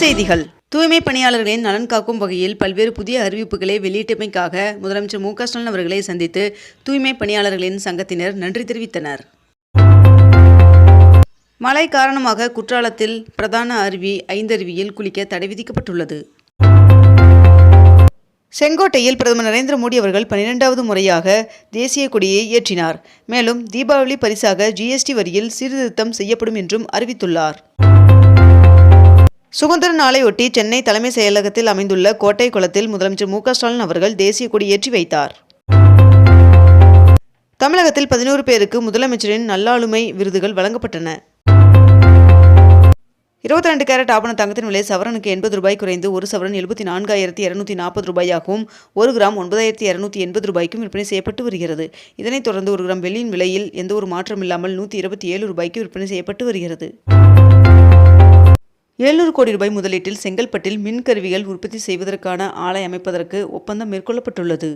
செய்திகள். தூய்மை பணியாளர்களின் நலன் காக்கும் வகையில் பல்வேறு புதிய அறிவிப்புகளை வெளியிட்டமைக்காக முதலமைச்சர் மு ஸ்டாலின் அவர்களை சந்தித்து தூய்மை பணியாளர்களின் சங்கத்தினர் நன்றி தெரிவித்தனர். மழை காரணமாக குற்றாலத்தில் பிரதான அருவி ஐந்தருவியில் குளிக்க தடை விதிக்கப்பட்டுள்ளது. செங்கோட்டையில் பிரதமர் நரேந்திர மோடி அவர்கள் பன்னிரெண்டாவது முறையாக தேசிய கொடியை ஏற்றினார். மேலும் தீபாவளி பரிசாக ஜிஎஸ்டி வரியில் சீர்திருத்தம் செய்யப்படும் என்றும் அறிவித்துள்ளார். சுதந்திர நாளையொட்டி சென்னை தலைமை செயலகத்தில் அமைந்துள்ள கோட்டை குளத்தில் முதலமைச்சர் மு ஸ்டாலின் அவர்கள் தேசிய கொடி ஏற்றி வைத்தார். தமிழகத்தில் பதினோரு பேருக்கு முதலமைச்சரின் நல்லாளுமை விருதுகள் வழங்கப்பட்டன. இருபத்தி ரெண்டு கேரட் ஆபண தங்கத்தின் விலை சவரனுக்கு எண்பது ரூபாய் குறைந்து ஒரு சவரன் எழுபத்தி நான்காயிரத்தி இரநூத்தி நாற்பது ரூபாயாகவும் ஒரு கிராம் ஒன்பதாயிரத்தி இரநூத்தி எண்பது ரூபாய்க்கும் விற்பனை செய்யப்பட்டு வருகிறது. இதனைத் தொடர்ந்து ஒரு கிராம் வெள்ளியின் விலையில் எந்த ஒரு மாற்றம் இல்லாமல் நூற்றி இருபத்தி ஏழு ரூபாய்க்கு விற்பனை செய்யப்பட்டு வருகிறது. எழுநூறு கோடி ரூபாய் முதலீட்டில் செங்கல்பட்டில் மின்கருவிகள் உற்பத்தி செய்வதற்கான ஆலை அமைப்பதற்கு ஒப்பந்தம் மேற்கொள்ளப்பட்டுள்ளது.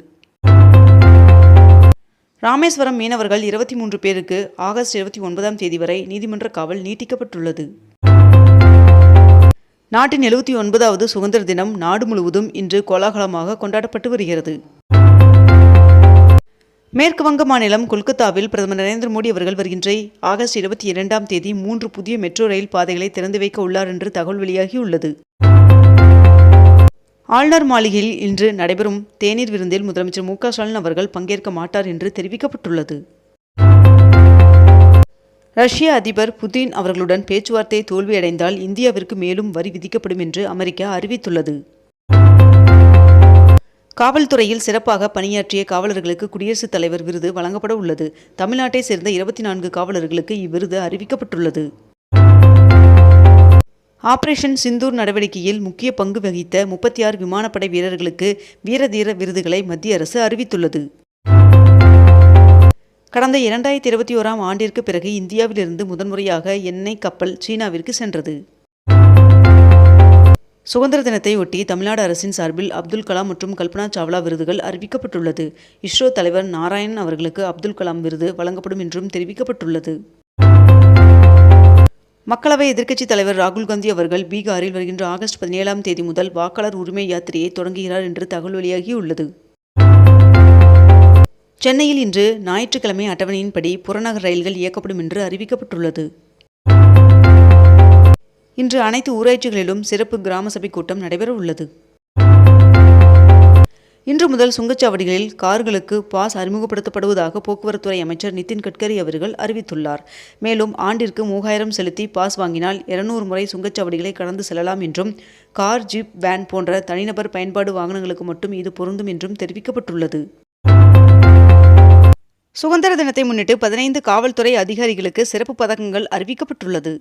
ராமேஸ்வரம் மீனவர்கள் இருபத்தி மூன்று பேருக்கு ஆகஸ்ட் இருபத்தி ஒன்பதாம் தேதி வரை நீதிமன்ற காவல் நீட்டிக்கப்பட்டுள்ளது. நாட்டின் எழுபத்தி ஒன்பதாவது சுதந்திர தினம் நாடு முழுவதும் இன்று கோலாகலமாக கொண்டாடப்பட்டு வருகிறது. மேற்கு வங்க மாநிலம் கொல்கத்தாவில் பிரதமர் நரேந்திர மோடி அவர்கள் வருகின்ற ஆகஸ்ட் இருபத்தி இரண்டாம் தேதி மூன்று புதிய மெட்ரோ ரயில் பாதைகளை திறந்து வைக்க உள்ளார் என்று தகவல் வெளியாகியுள்ளது. ஆளுநர் மாளிகையில் இன்று நடைபெறும் தேநீர் விருந்தில் முதலமைச்சர் மு க ஸ்டாலின் அவர்கள் பங்கேற்க மாட்டார் என்று தெரிவிக்கப்பட்டுள்ளது. ரஷ்ய அதிபர் புதின் அவர்களுடன் பேச்சுவார்த்தை தோல்வியடைந்தால் இந்தியாவிற்கு மேலும் வரி விதிக்கப்படும் என்று அமெரிக்கா அறிவித்துள்ளது. காவல்துறையில் சிறப்பாக பணியாற்றிய காவலர்களுக்கு குடியரசுத் தலைவர் விருது வழங்கப்பட உள்ளது. தமிழ்நாட்டை சேர்ந்த இருபத்தி நான்கு காவலர்களுக்கு இவ்விருது அறிவிக்கப்பட்டுள்ளது. ஆபரேஷன் சிந்தூர் நடவடிக்கையில் முக்கிய பங்கு வகித்த முப்பத்தி ஆறு விமானப்படை வீரர்களுக்கு வீரதீர விருதுகளை மத்திய அரசு அறிவித்துள்ளது. கடந்த இரண்டாயிரத்தி இருபத்தி ஓராம் ஆண்டிற்கு பிறகு இந்தியாவிலிருந்து முதன்முறையாக எண்ணெய் கப்பல் சீனாவிற்கு சென்றது. சுதந்திர தினத்தை ஒட்டி தமிழ்நாடு அரசின் சார்பில் அப்துல் கலாம் மற்றும் கல்பனா சாவ்லா விருதுகள் அறிவிக்கப்பட்டுள்ளது. இஸ்ரோ தலைவர் நாராயணன் அவர்களுக்கு அப்துல் கலாம் விருது வழங்கப்படும் என்றும் தெரிவிக்கப்பட்டுள்ளது. மக்களவை எதிர்க்கட்சித் தலைவர் ராகுல் காந்தி அவர்கள் பீகாரில் வருகின்ற ஆகஸ்ட் பதினேழாம் தேதி முதல் வாக்காளர் உரிமை யாத்திரையை தொடங்குகிறார் என்று தகவல் வெளியாகியுள்ளது. சென்னையில் இன்று ஞாயிற்றுக்கிழமை அட்டவணையின்படி புறநகர் ரயில்கள் இயக்கப்படும் என்று அறிவிக்கப்பட்டுள்ளது. இன்று அனைத்து ஊராட்சிகளிலும் சிறப்பு கிராம சபை கூட்டம் நடைபெற உள்ளது. இன்று முதல் சுங்கச்சாவடிகளில் கார்களுக்கு பாஸ் அறிமுகப்படுத்தப்படுவதாக போக்குவரத்துறை அமைச்சர் நிதின் கட்கரி அவர்கள் அறிவித்துள்ளார். மேலும் ஆண்டிற்கு மூவாயிரம் செலுத்தி பாஸ் வாங்கினால் இருநூறு முறை சுங்கச்சாவடிகளை கடந்து செல்லலாம் என்றும் கார் ஜீப் வேன் போன்ற தனிநபர் பயன்பாடு வாகனங்களுக்கு மட்டும் இது பொருந்தும் என்றும் தெரிவிக்கப்பட்டுள்ளது. சுதந்திர தினத்தை முன்னிட்டு பதினைந்து காவல்துறை அதிகாரிகளுக்கு சிறப்பு பதக்கங்கள் அறிவிக்கப்பட்டுள்ளது.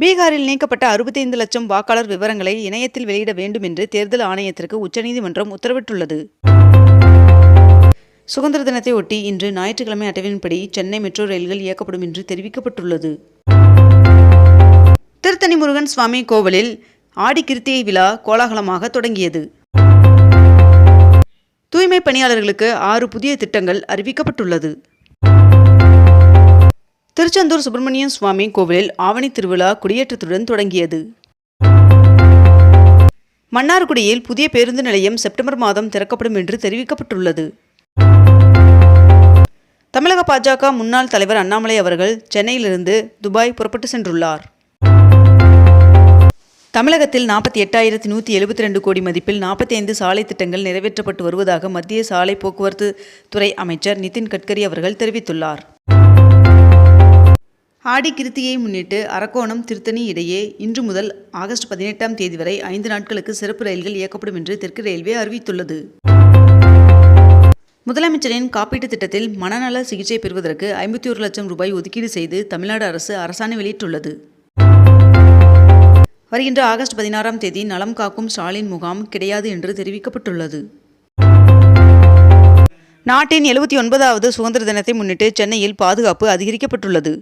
பீகாரில் நீக்கப்பட்ட அறுபத்தைந்து லட்சம் வாக்காளர் விவரங்களை இணையத்தில் வெளியிட வேண்டும் என்று தேர்தல் ஆணையத்திற்கு உச்சநீதிமன்றம் உத்தரவிட்டுள்ளது. சுதந்திர தினத்தை ஒட்டி இன்று ஞாயிற்றுக்கிழமை அட்டவின்படி சென்னை மெட்ரோ ரயில்கள் இயக்கப்படும் என்று தெரிவிக்கப்பட்டுள்ளது. திருத்தணி முருகன் சுவாமி கோவிலில் ஆடி கிருத்திகை விழா கோலாகலமாக தொடங்கியது. தூய்மை பணியாளர்களுக்கு ஆறு புதிய திட்டங்கள் அறிவிக்கப்பட்டுள்ளது. திருச்செந்தூர் சுப்பிரமணியன் சுவாமி கோவிலில் ஆவணி திருவிழா கொடியேற்றத்துடன் தொடங்கியது. மன்னார்குடியில் புதிய பேருந்து நிலையம் செப்டம்பர் மாதம் திறக்கப்படும் என்று தெரிவிக்கப்பட்டுள்ளது. தமிழக பாஜக முன்னாள் தலைவர் அண்ணாமலை அவர்கள் சென்னையிலிருந்து துபாய் புறப்பட்டு சென்றுள்ளார். தமிழகத்தில் நாற்பத்தி எட்டாயிரத்தி நூற்றி எழுபத்தி ரெண்டு கோடி மதிப்பில் நாற்பத்தி ஐந்து சாலை திட்டங்கள் நிறைவேற்றப்பட்டு வருவதாக மத்திய சாலை போக்குவரத்து துறை அமைச்சர் நிதின் கட்கரி அவர்கள் தெரிவித்துள்ளார். ஆடி கிருத்தியை முன்னிட்டு அரக்கோணம் திருத்தணி இடையே இன்று முதல் ஆகஸ்ட் பதினெட்டாம் தேதி வரை ஐந்து நாட்களுக்கு சிறப்பு ரயில்கள் இயக்கப்படும் என்று தெற்கு ரயில்வே அறிவித்துள்ளது. முதலமைச்சரின் காப்பீட்டுத் திட்டத்தில் மனநல சிகிச்சை பெறுவதற்கு ஐம்பத்தி ஒரு லட்சம் ரூபாய் ஒதுக்கீடு செய்து தமிழ்நாடு அரசு அரசாணை வெளியிட்டுள்ளது. வருகின்ற ஆகஸ்ட் பதினாறாம் தேதி நலம் காக்கும் ஸ்டாலின் முகாம் கிடையாது என்று தெரிவிக்கப்பட்டுள்ளது. நாட்டின் எழுபத்தி ஒன்பதாவது சுதந்திர தினத்தை முன்னிட்டு சென்னையில் பாதுகாப்பு அதிகரிக்கப்பட்டுள்ளது.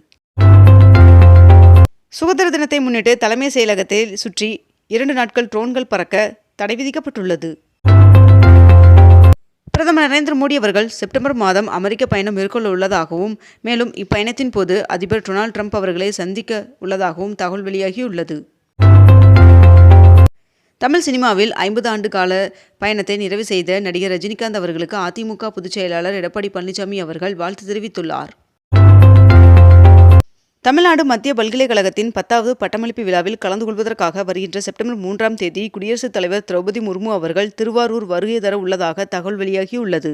சுதந்திர தினத்தை முன்னிட்டு தலைமை செயலகத்தை சுற்றி இரண்டு நாட்கள் ட்ரோன்கள் பறக்க தடை விதிக்கப்பட்டுள்ளது. பிரதமர் நரேந்திர மோடி அவர்கள் செப்டம்பர் மாதம் அமெரிக்க பயணம் மேற்கொள்ள உள்ளதாகவும் மேலும் இப்பயணத்தின் போது அதிபர் டொனால்ட் ட்ரம்ப் அவர்களை சந்திக்க உள்ளதாகவும் தகவல் வெளியாகியுள்ளது. தமிழ் சினிமாவில் ஐம்பது ஆண்டு கால பயணத்தை நிறைவு செய்த நடிகர் ரஜினிகாந்த் அவர்களுக்கு அதிமுக பொதுச் செயலாளர் எடப்பாடி பழனிசாமி அவர்கள் வாழ்த்து தெரிவித்துள்ளார். தமிழ்நாடு மத்திய பல்கலைக்கழகத்தின் பத்தாவது பட்டமளிப்பு விழாவில் கலந்து கொள்வதற்காக வருகின்ற செப்டம்பர் மூன்றாம் தேதி குடியரசுத் தலைவர் திரௌபதி முர்மு அவர்கள் திருவாரூர் வருகை தர உள்ளதாக தகவல் வெளியாகியுள்ளது.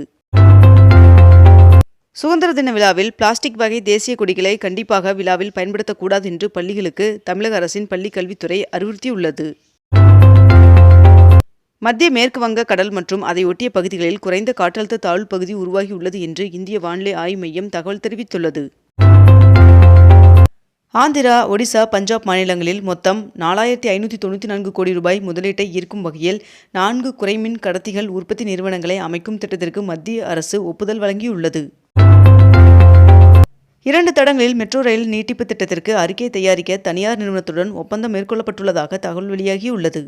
சுதந்திர தின விழாவில் பிளாஸ்டிக் வகை தேசிய கொடிகளை கண்டிப்பாக விழாவில் பயன்படுத்தக்கூடாது என்று பள்ளிகளுக்கு தமிழக அரசின் பள்ளிக் கல்வித்துறை அறிவுறுத்தியுள்ளது. மத்திய மேற்கு வங்க கடல் மற்றும் அதை ஒட்டிய பகுதிகளில் குறைந்த காற்றழுத்த தாழ்வு பகுதி உருவாகியுள்ளது என்று இந்திய வானிலை ஆய்வு மையம் தகவல் தெரிவித்துள்ளது. ஆந்திரா ஒடிசா பஞ்சாப் மாநிலங்களில் மொத்தம் நாலாயிரத்தி ஐநூற்றி தொண்ணூற்றி நான்கு கோடி ரூபாய் முதலீட்டை ஈர்க்கும் வகையில் நான்கு குறைமின் கடத்திகள் உற்பத்தி நிறுவனங்களை அமைக்கும் திட்டத்திற்கு மத்திய அரசு ஒப்புதல் வழங்கியுள்ளது. இரண்டு தடங்களில் மெட்ரோ ரயில் நீட்டிப்பு திட்டத்திற்கு அறிக்கை தயாரிக்க தனியார் நிறுவனத்துடன் ஒப்பந்தம் மேற்கொள்ளப்பட்டுள்ளதாக தகவல் வெளியாகியுள்ளது.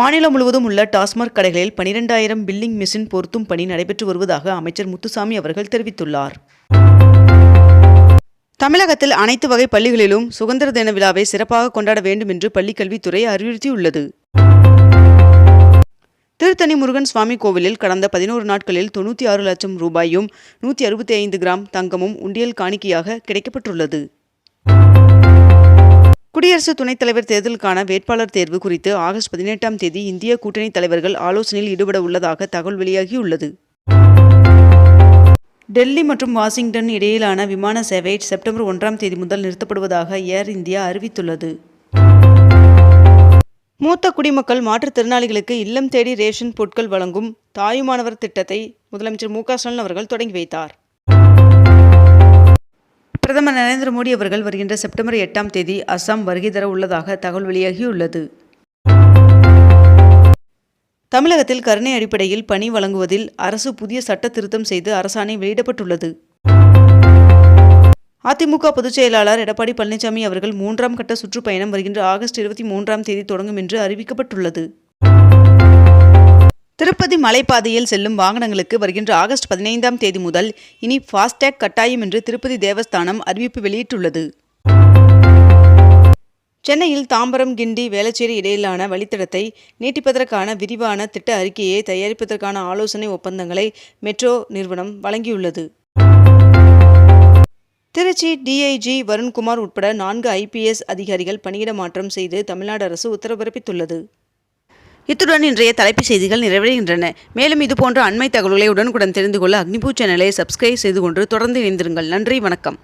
மாநிலம் முழுவதும் உள்ள டாஸ்மாக் கடைகளில் பனிரெண்டாயிரம் பில்லிங் மிஷின் பொருத்தும் பணி நடைபெற்று வருவதாக அமைச்சர் முத்துசாமி அவர்கள் தெரிவித்துள்ளார். தமிழகத்தில் அனைத்து வகை பள்ளிகளிலும் சுதந்திர தின விழாவை சிறப்பாக கொண்டாட வேண்டும் என்று பள்ளிக்கல்வித்துறை அறிவுறுத்தியுள்ளது. திருத்தணி முருகன் சுவாமி கோவிலில் கடந்த பதினோரு நாட்களில் தொண்ணூற்றி ஆறு லட்சம் ரூபாயும் நூற்றி அறுபத்தி ஐந்து கிராம் தங்கமும் உண்டியல் காணிக்கையாக கிடைக்கப்பட்டுள்ளது. குடியரசு துணைத் தலைவர் தேர்தலுக்கான வேட்பாளர் தேர்வு குறித்து ஆகஸ்ட் பதினெட்டாம் தேதி இந்திய கூட்டணி தலைவர்கள் ஆலோசனையில் ஈடுபட உள்ளதாக தகவல் வெளியாகியுள்ளது. டெல்லி மற்றும் வாஷிங்டன் இடையிலான விமான சேவை செப்டம்பர் ஒன்றாம் தேதி முதல் நிறுத்தப்படுவதாக ஏர் இந்தியா அறிவித்துள்ளது. மூத்த குடிமக்கள் மாற்றுத்திறனாளிகளுக்கு இல்லம் தேடி ரேஷன் பொருட்கள் வழங்கும் தாயுமானவர் திட்டத்தை முதலமைச்சர் மு ஸ்டாலின் அவர்கள் தொடங்கி வைத்தார். பிரதமர் நரேந்திர மோடி அவர்கள் வருகின்ற செப்டம்பர் எட்டாம் தேதி அஸ்ஸாம் வருகை தர உள்ளதாக தகவல் வெளியாகியுள்ளது. தமிழகத்தில் கருணை அடிப்படையில் பணி வழங்குவதில் அரசு புதிய சட்ட திருத்தம் செய்து அரசாணை வெளியிடப்பட்டுள்ளது. அதிமுக பொதுச் செயலாளர் எடப்பாடி பழனிசாமி அவர்கள் மூன்றாம் கட்ட சுற்றுப்பயணம் வருகின்ற ஆகஸ்ட் இருபத்தி மூன்றாம் தேதி தொடங்கும் என்று அறிவிக்கப்பட்டுள்ளது. திருப்பதி மலைப்பாதையில் செல்லும் வாகனங்களுக்கு வருகின்ற ஆகஸ்ட் பதினைந்தாம் தேதி முதல் இனி ஃபாஸ்டேக் கட்டாயம் என்று திருப்பதி தேவஸ்தானம் அறிவிப்பு வெளியிட்டுள்ளது. சென்னையில் தாம்பரம் கிண்டி வேளச்சேரி இடையிலான வழித்தடத்தை நீட்டிப்பதற்கான விரிவான திட்ட அறிக்கையை தயாரிப்பதற்கான ஆலோசனை ஒப்பந்தங்களை மெட்ரோ நிறுவனம் வழங்கியுள்ளது. திருச்சி டிஐஜி வருண்குமார் உட்பட நான்கு ஐபிஎஸ் அதிகாரிகள் பணியிட மாற்றம் செய்து தமிழ்நாடு அரசு உத்தரவு பிறப்பித்துள்ளது இத்துடன் இன்றைய தலைப்புச் செய்திகள் நிறைவடைகின்றன. மேலும் இதுபோன்ற அண்மை தகவல்களை உடனுக்குடன் தெரிந்து கொள்ள அக்னிபூ சேனலை சப்ஸ்கிரைப் செய்து கொண்டு தொடர்ந்து இணைந்திருங்கள். நன்றி வணக்கம்.